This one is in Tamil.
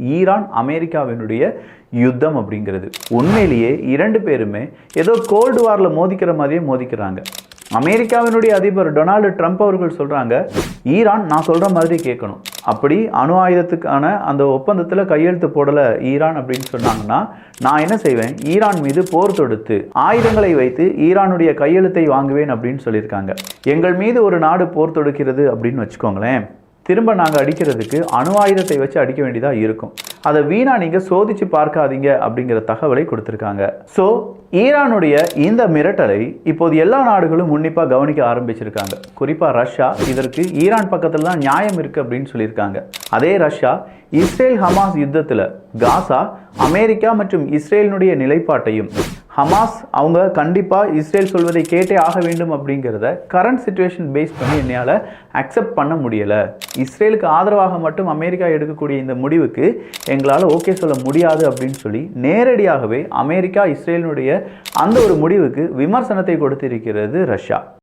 ஈரான் அமெரிக்காவினுடைய யுத்தம் அப்படிங்கிறது. உண்மையிலேயே இரண்டு பேருமே ஏதோ கோல்டு வாரில் மோதிக்கிற மாதிரியே மோதிக்கிறாங்க. அமெரிக்காவினுடைய அதிபர் டொனால்டு ட்ரம்ப் அவர்கள் சொல்கிறாங்க ஈரான் நான் சொல்கிற மாதிரி கேட்கணும். அப்படி அணு ஆயுதத்துக்கான அந்த ஒப்பந்தத்தில் கையெழுத்து போடலை ஈரான் அப்படின்னு சொன்னாங்கன்னா நான் என்ன செய்வேன்? ஈரான் மீது போர் தொடுத்து ஆயுதங்களை வைத்து ஈரானுடைய கையெழுத்தை வாங்குவேன் அப்படின்னு சொல்லியிருக்காங்க. எங்கள் மீது ஒரு நாடு போர் தொடுக்கிறது அப்படின்னு வச்சுக்கோங்களேன். திரும்ப நாங்கள் அடிக்கிறதுக்கு அணு ஆயுதத்தை வச்சு அடிக்க வேண்டியதாக இருக்கும். அதை வீணா நீங்கள் சோதிச்சு பார்க்காதீங்க அப்படிங்கிற தகவலை கொடுத்துருக்காங்க. ஸோ ஈரானுடைய இந்த மிரட்டலை இப்போது எல்லா நாடுகளும் உன்னிப்பாக கவனிக்க ஆரம்பிச்சிருக்காங்க. குறிப்பாக ரஷ்யா இதற்கு ஈரான் பக்கத்தில் தான் நியாயம் இருக்குது அப்படின்னு சொல்லியிருக்காங்க. அதே ரஷ்யா இஸ்ரேல் ஹமாஸ் யுத்தத்தில் காசா அமெரிக்கா மற்றும் இஸ்ரேலினுடைய நிலைப்பாட்டையும் ஹமாஸ் அவங்க கண்டிப்பாக இஸ்ரேல் சொல்வதை கேட்டே ஆக வேண்டும் அப்படிங்கிறத கரண்ட் சுச்சுவேஷன் பேஸ் பண்ணி என்னால் அக்செப்ட் பண்ண முடியலை. இஸ்ரேலுக்கு ஆதரவாக மட்டும் அமெரிக்கா எடுக்கக்கூடிய இந்த முடிவுக்கு எங்களால் ஓகே சொல்ல முடியாது அப்படின்னு சொல்லி நேரடியாகவே அமெரிக்கா இஸ்ரேலினுடைய அந்த ஒரு முடிவுக்கு விமர்சனத்தை கொடுத்திருக்கிறது ரஷ்யா.